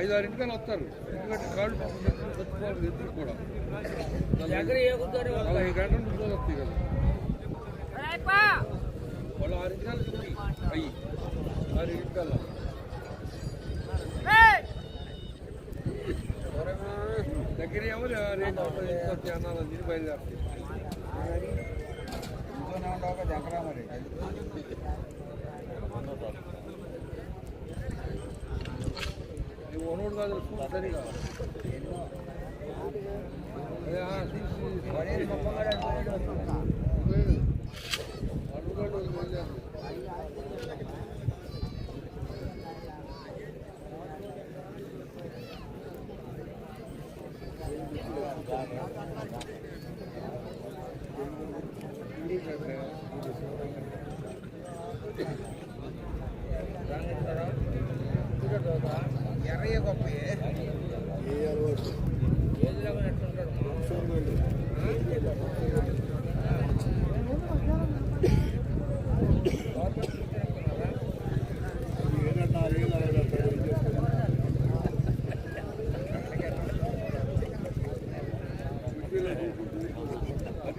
ఐదు ఆరు ఇంటికలు వస్తారు. ఎందుకంటే కాళ్ళు చచ్చిపోవాలి ఎదురు కూడా. నలభై గంటల నుంచి రోజు వస్తాయి కదా. వాళ్ళు ఆరు ఇంటికలు చుట్టి అయ్యి ఆరు ఇంటికల్లా దగ్గర ఏమో తిని బయలుదేరుతాయి ఇంట్లోనే ఉండవు దగ్గర మరి. సరిగా అదే, ఆ, చూసి, చూసి. పడేది మొత్తం కూడా అనుకోలేదు. లేదు. వాళ్ళు కూడా వాళ్ళు బయలుదేరు. ఎర్రయ్య గొప్ప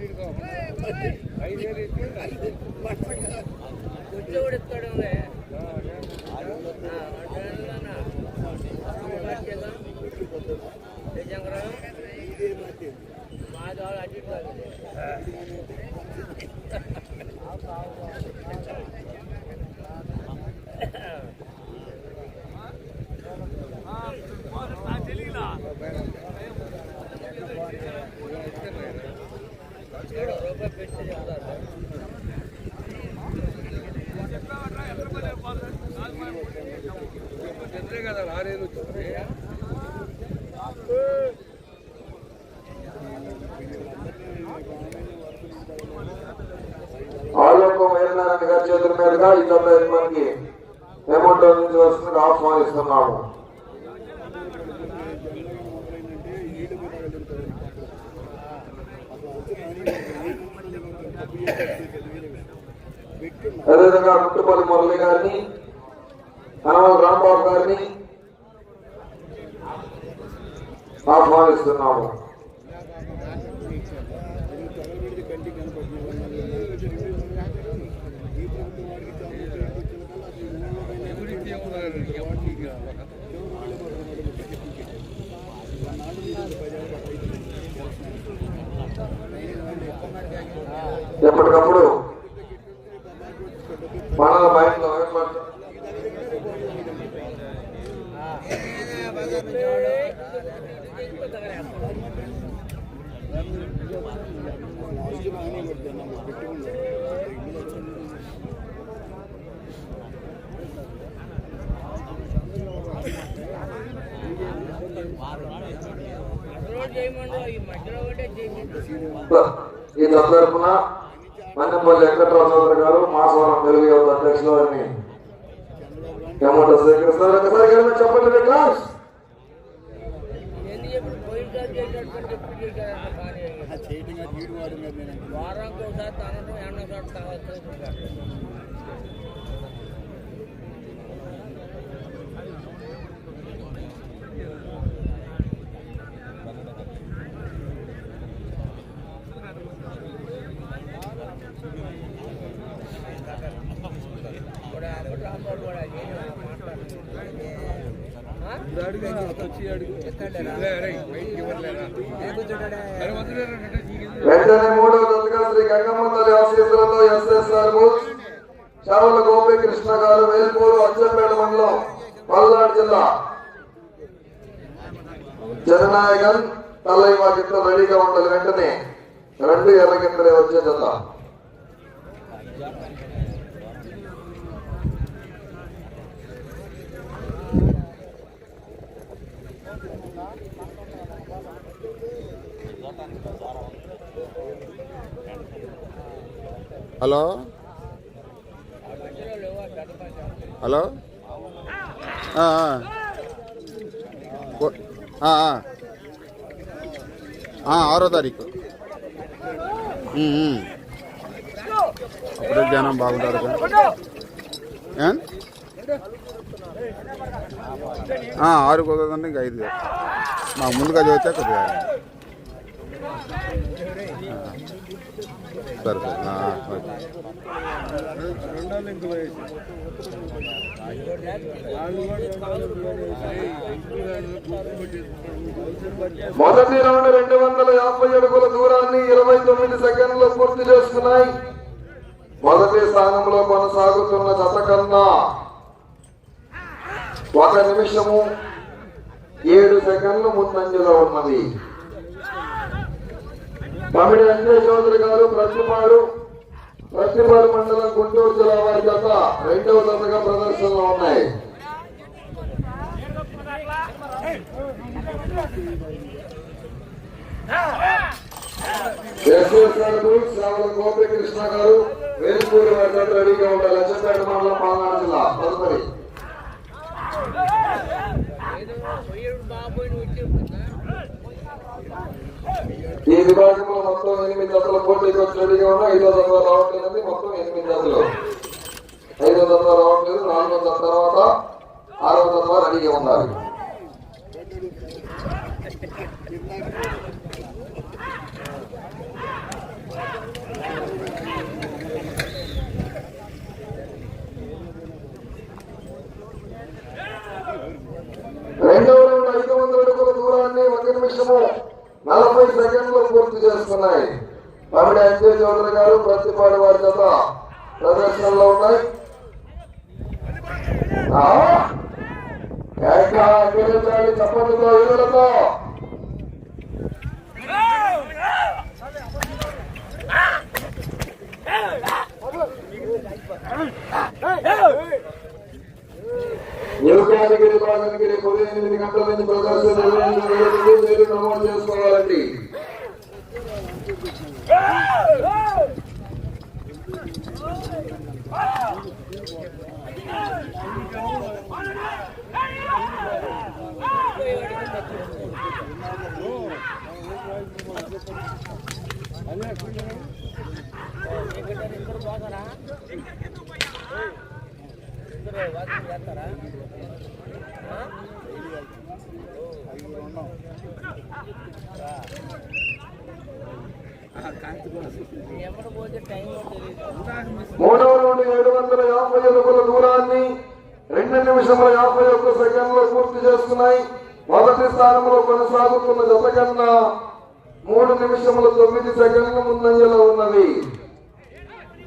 అటు చంద్రే కదా ఆరేళ్ళు వచ్చింది వీరనారాయణ గారి చేతుల మీదుగా ఈ తొంభై ఐదు మందికి అమౌంట్ నుంచి వస్తుంది ఆహ్వానిస్తున్నాము అదేవిధంగా ముట్టుపల్లి మురళి గారిని హనుమల రాంబాబు గారిని ఆహ్వానిస్తున్నాము. ఈ తరపున మన్నెపల్లి వెంకట్రావు చౌదరి గారు మాసవరం తెలుగు యువత అధ్యక్షులు అని అమౌంట్ స్వీకరిస్తారు ఒకసారి చెప్పండి క్లాస్. వారానికి ఒకసారి తనను ఎండ వెంటనే మూడవ దశగా శ్రీ గంగమ్మ తల్లి ఆశీస్సులతో ఎస్ఎస్ఆర్ చావల గోపికృష్ణ గారు వేల్పూరు అచ్చంపేట మండలం పల్నాడు జిల్లా. జననాయకన్ తల్లయ్య వాకిట్లో రెడీగా ఉండాలి వెంటనే. రెండు ఎర్రగింతలే వచ్చే జిల్లా హలో? హలో? ఆరో తారీఖు. అప్పుడే జనం బాగుంటారు ఆరు కుదరదండి ఇంకా ఐదు. మాకు ముందుగా చదివితే కొద్దిగా సరే మొదటి రౌండ్ రెండు వందల యాభై అడుగుల దూరాన్ని ఇరవై తొమ్మిది సెకండ్లు పూర్తి చేసుకున్నాయి. మొదటి స్థానంలో కొనసాగుతున్న జత కన్నా ఒక నిమిషము ఏడు సెకండ్లు ముందంజలో ఉన్నది. తమిళ అంజయ్ చౌదరి గారు ప్రతిపాడు ప్రతిపాడు మండలం గుంటూరు జిల్లా వారి గత రెండవ దశగా ప్రదర్శనలో ఉన్నాయి. గారు శ్రావణ గోపీకృష్ణ గారు వేలుపూడి వారి జత రెడీగా ఉండాలి. లక్ష్మీపేట మండలం పాలనాడు జిల్లా తదుపరి ఏదో ఈ విభాగంలో మొత్తం ఎనిమిది జతల పోటీకి వచ్చి రెడీగా ఉన్నాయి ఐదో జత రావట్లేదండి మొత్తం ఎనిమిది జతలు ఐదో జత రావట్లేదు నాలుగో జత తర్వాత ఆరో జత రెడీగా ఉన్నారు. రెండవ రెండు ఐదు వందల అడుగుల దూరాన్ని ఒక నిమిషము నలభై సెకండ్లు పూర్తి చేసుకున్నాయి. తమిళ అంజయ్ చౌదరి గారు ప్రతిపాడు వారి చేత ప్రదర్శనలో ఉన్నాయి. ఆ! ఏక అగ్గిరించాలి చప్పట్లతో యువకానికి విభాగానికి రేపు ఉదయం ఎనిమిది గంటల నుంచి ప్రదర్శన మీరు నమోదు చేసుకోవాలండి ఇద్దరు పోతారా ఇద్దరు వాకింగ్ చేస్తారా? ఆ? నుండి ఏడు వందల యాభై అడుగుల దూరాన్ని రెండు నిమిషముల యాభై ఒక్క సెకండ్లో పూర్తి చేసుకున్నాయి. మొదటి స్థానంలో కొనసాగుతున్న జత కన్నా మూడు నిమిషముల తొమ్మిది సెకండ్ల ముందంజలో ఉన్నవి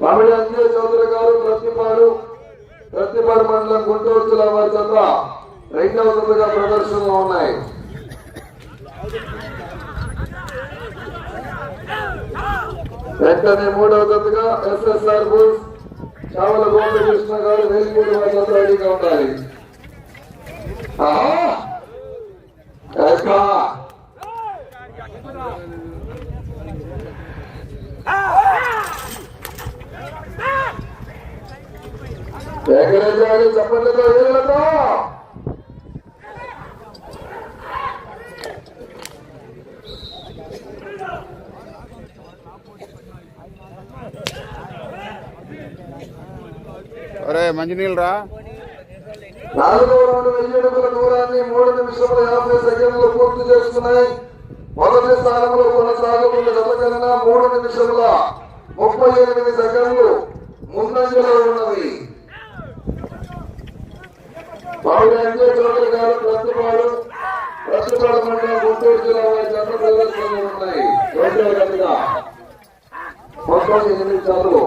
తమిళ అంజయ్ చౌదరి గారు ప్రతిపాడు మండలం గుంటూరు జిల్లా వారి చేత రెండవ జతగా ప్రదర్శనలో ఉన్నాయి. వెంటనే మూడవ జతగా ఎస్ఎస్ఆర్ బుల్స్ చావల గోపకృష్ణ గారు వేలుపూడి వారి చేత రెడీగా ఉండాలి Ah! ఎగరేయాలి చప్పట్లతో ఏళ్ళతో ఒరే మంచినీళ్ళు రా. నాలుగవ రౌండ్ వెయ్యి అడుగుల దూరాన్ని మూడు నిమిషముల యాభై సెకండ్లు పూర్తి చేసుకున్నాయి. మొదటి స్థానంలో కొనసాగుతున్న గత కన్నా మూడు నిమిషముల ముప్పై ఎనిమిది సెకండ్లు ముందంజలో ఉన్నది బాబు అంజయ్ చౌదరి గారు మండలం గుంటూరు జిల్లా వారి జత ప్రదర్శనలు ఉన్నాయి. రెండవ గతగా మొత్తం ఎనిమిది జతలు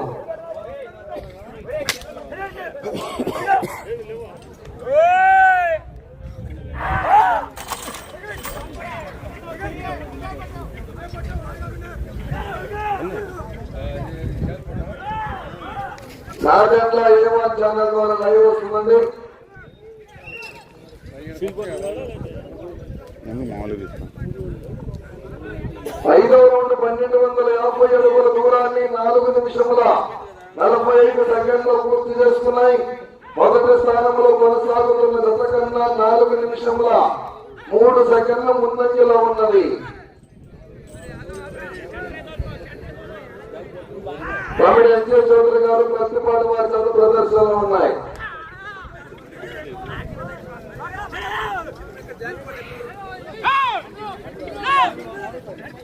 నాగండ్ల ఏవన్ ద్వారా లైవ్ వస్తుందండి మామూలుగా తీస్తాం రౌండ్ పన్నెండు వందల యాభై అడుగుల దూరాన్ని నాలుగు నిమిషముల నలభై ఐదు సెకండ్లు పూర్తి చేసుకున్నాయి. మొదటి స్థానంలో కొనసాగుతున్న గత కన్నా నాలుగు నిమిషముల మూడు సెకండ్ల ముందంజలో ఉన్నది. తమిళ ఎన్జే చౌదరి గారు ప్రతిపాటు వారి చదువు ప్రదర్శనలు ఉన్నాయి.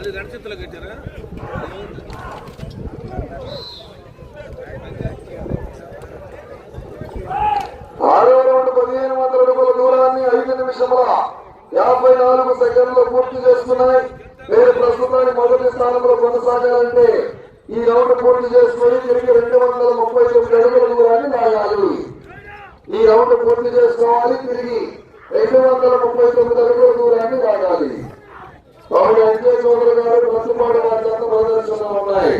మళ్ళీ రెండు చేతులు కట్టారా? రౌండ్ పదిహేను వందల అడుగుల దూరాన్ని ఐదు నిమిషముల యాభై నాలుగు సెకండ్లు పూర్తి చేసుకున్నాయి మీరు ప్రస్తుతానికి మొదటి స్థానంలో కొనసాగాలంటే ఈ రౌండ్ పూర్తి చేసుకుని తిరిగి రెండు వందల ముప్పై తొమ్మిది అడుగుల దూరాన్ని లాగాలి ఈ రౌండ్ పూర్తి చేసుకోవాలి తిరిగి రెండు వందల ముప్పై తొమ్మిది అడుగుల దూరాన్ని లాగాలి కాబట్టి అంకే చౌదరి గారు ప్రతిపాడు వారి చేత ప్రదర్శనలు ఉన్నాయి.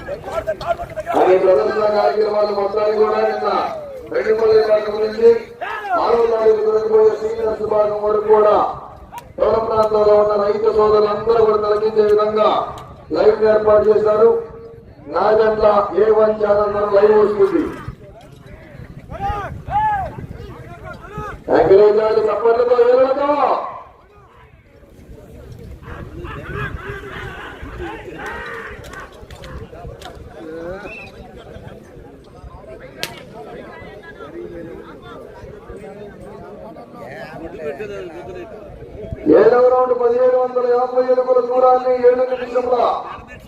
అనే ప్రదర్శన కార్యక్రమాలు మొత్తాన్ని కూడా నిన్న రెడ్డిపల్లి విభాగం నుంచి ఆరో తారీఖు జరగబోయే సీనియర్స్ భాగం వరకు కూడా దూర ప్రాంతాల్లో ఉన్న రైతు సోదరులందరూ కూడా తొలగించే విధంగా లైవ్ ఏర్పాటు చేశారు. Nagantla A one channel live వస్తుంది. వెంకటేశాలు చప్పట్లతో ఏలతో ఏడవ రౌండ్ పదిహేడు వందల యాభై అడుగుల దూరాన్ని ఏడు నిమిషంల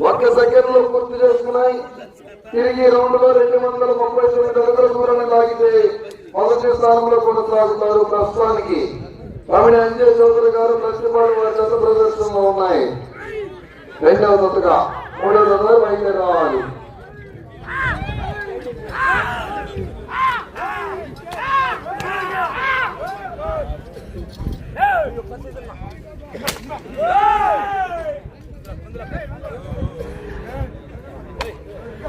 ఒక్క సెకండ్లో పూర్తి చేసుకున్నాయి. తిరిగి రౌండ్లో రెండు వందల ముప్పై తొమ్మిది అడుగుల దూరాన్ని లాగితే మొదటి స్థానంలో కొనసాగుతారు ప్రస్తుతానికి. రమణి అంజయ్ చౌదరి గారు ప్రతిపాడు వారి చెత్త ప్రదర్శనలో ఉన్నాయి. రెండవ దత్తగా మూడవ దత్త బయట రావాలి.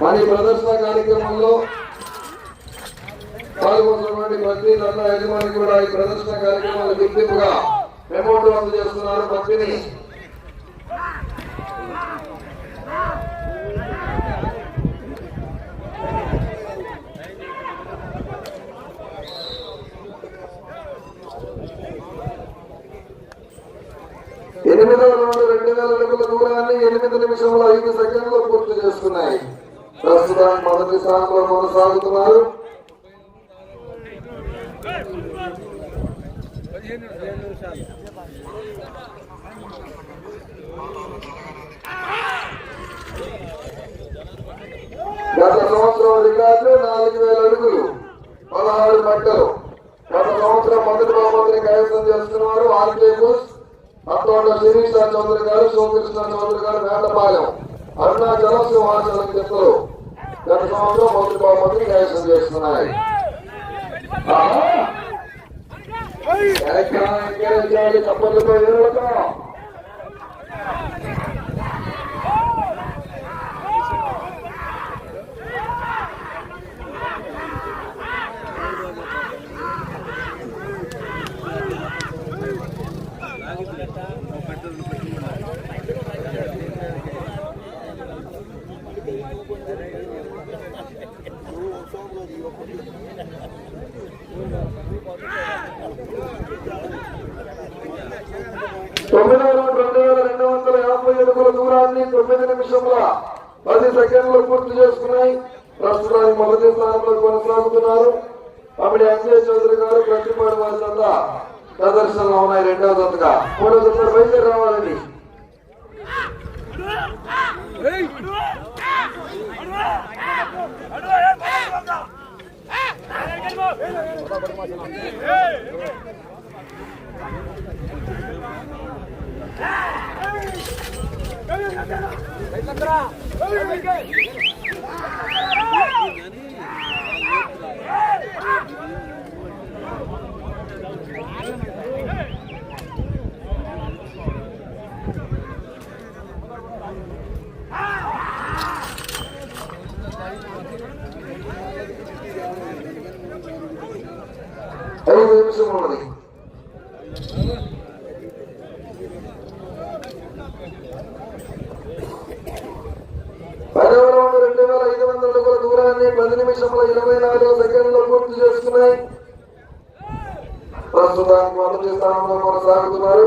మరి ప్రదర్శన కార్యక్రమంలో పాల్గొన్నటువంటి ప్రతి దండ యజమాని కూడా ఈ ప్రదర్శన కార్యక్రమాలు గుర్తింపుగా అమౌంట్ అందజేస్తున్నారు పత్తిని ఎనిమిదవ రౌండ్ రెండు వేల అడుగుల దూరాన్ని ఎనిమిది నిమిషంలో ఐదు సెకండ్లు పూర్తి చేసుకున్నాయి. ప్రస్తుతానికి మొదటి స్థానంలో కొనసాగుతున్నారు. గత సంవత్సరం రికార్డు నాలుగు వేల అడుగులు పదహారు మట్టలు గత సంవత్సరం మొదటి బహుమతిని కైవసం చేస్తున్నారు ఆర్కే బుస్ అత్తోట శిరీష చౌదరి గారు శివకృష్ణ చౌదరి గారు వేటపాలెం అరుణాచలం సింహాచలం చెత్తలు. గత సంవత్సరం మొదటి బహుమతిని కైవసం చేస్తున్నాయి ఎక్కడ నిమిషంలో పది సెకండ్లు పూర్తి చేసుకున్నాయి ప్రస్తుతానికి మొదటి స్థానంలో కొనసాగుతున్నారు. అప్పుడు ఎంజే చౌదరి గారు గట్టిపాడు వారి ప్రదర్శనలో ఉన్నాయి రెండవ దత్తగా మూడవ దత్త బయలుదేరి రావాలండి. Hey! Wait lang, tara! Wait lang, tara! దూరాన్ని పది నిమిషముల ఇరవై నాలుగు సెకండ్లు పూర్తి చేసుకున్నాయి. ప్రస్తుతానికి మొదటి స్థానంలో కొనసాగుతున్నారు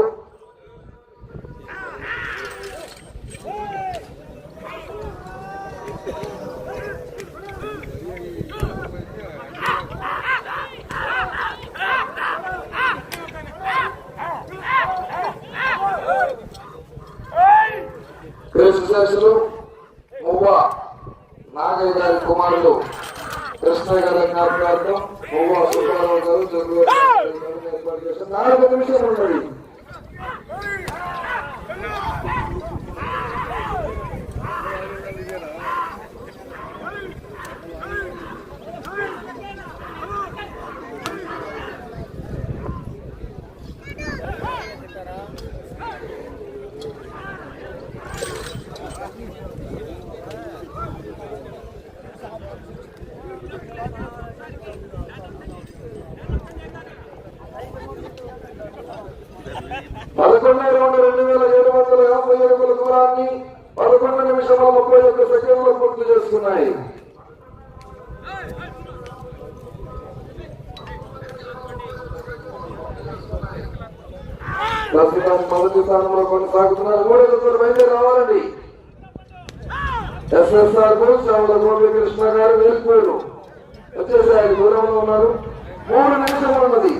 కృష్ణశాస్త్రులు మువ్వ కుమారులు కృష్ణ గారి జ్ఞాపకార్థం సుబ్బారావు గారు జగ్గు ఏర్పాటు చేశారు నాలుగు నిమిషాలు ఉన్నది పదకొండు రెండు రెండు వేల ఏడు వందల యాభై అడుగుల దూరాన్ని పదకొండు నిమిషముల ముప్పై ఒక్క సెకండ్లు పూర్తి చేసుకున్నాయి ప్రస్తుతానికి మొదటి స్థానంలో కొనసాగుతున్నారు. మూడో జతలు బయలుదేరి రావాలండి. ఎస్ఎస్ఆర్ చావుల గోపీకృష్ణ గారు వెళ్ళిపోయారు. వచ్చేసారి దూరంలో ఉన్నారు. మూడు నిమిషములు ఉన్నది.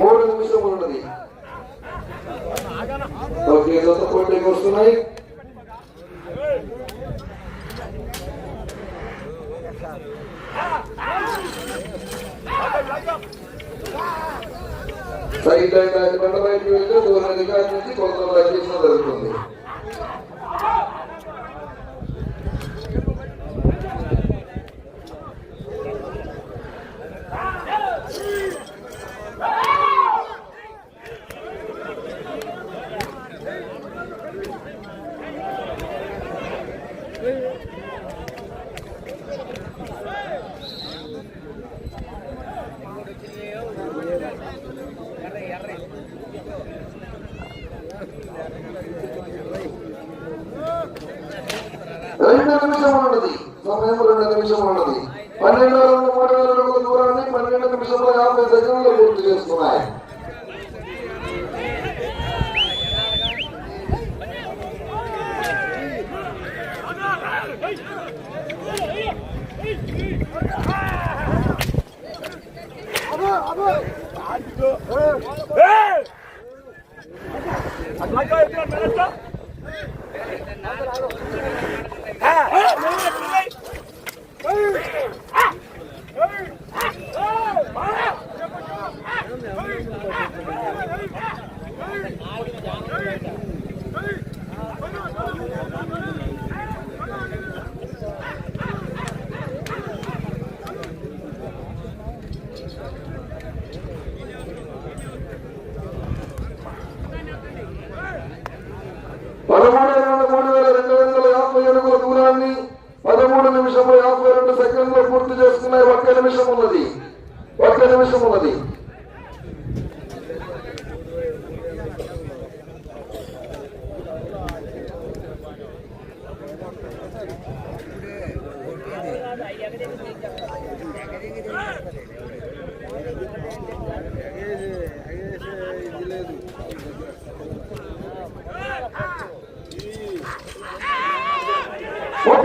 మూడు నిమిషములు ఉన్నది. ఓకే పోటీకి వస్తున్నాయి. సైడ్ లైన్ దాటి బండ బయటకు వెళ్తే దూరం దిగారి నుంచి కొంత లక్షించడం జరుగుతుంది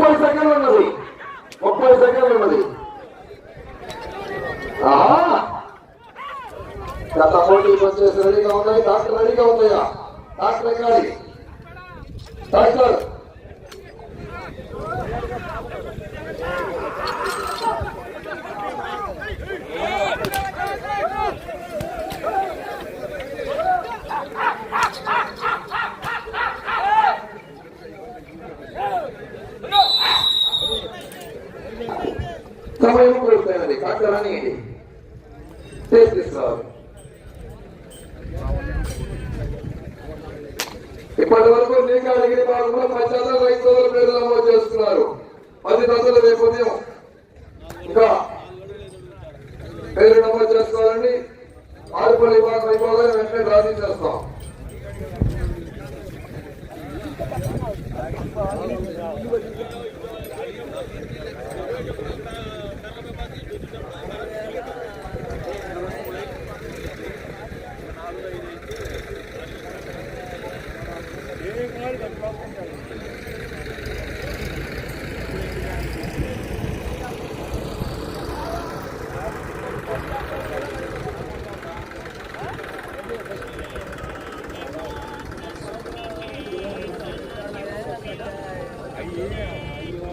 ముప్పై సెకండ్లు ఉన్నది. ముప్పై సెకండ్లు ఉన్నది. గత పోటీకి వచ్చేసి రెడీగా ఉన్నాయి? డాక్టర్ రెడీగా ఉన్నాయా? డాక్టర్ ఎక్కాలి డాక్టర్. పూర్తయినది డాక్టర్ తీసుకురావాలి ఇప్పటి వరకు నీకాడిగిరి భాగంలో పచ్చదల రైతుల పేరు నమోదు చేస్తున్నారు పది దశలు రేపు ఉదయం ఇంకా పేరు నమోదు చేసుకోవాలని ఆరుపల్లి విభాగం అయిపోగానే వెంటనే డ్రానీ చేస్తాం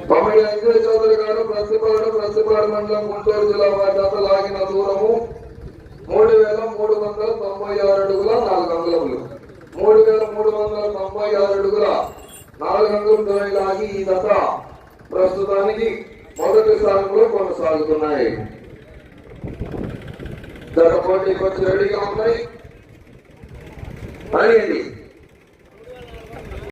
తొమ్మిది అంజయ్ చౌదరి గారు ప్రతిపాడు మండలం గుంటూరు జిల్లా వారి జత లాగిన దూరము మూడు వేల మూడు వందల తొంభై ఆరు అడుగుల నాలుగు అంగుళములు. మూడు వేల మూడు వందల తొంభై ఆరు అడుగుల నాలుగు అంగుళం దూరం లాగి ఈ దశ ప్రస్తుతానికి మొదటి స్థానంలో కొనసాగుతున్నాయి. ధర పోటీకి వచ్చి రెడీగా ఉన్నాయి అడిగింది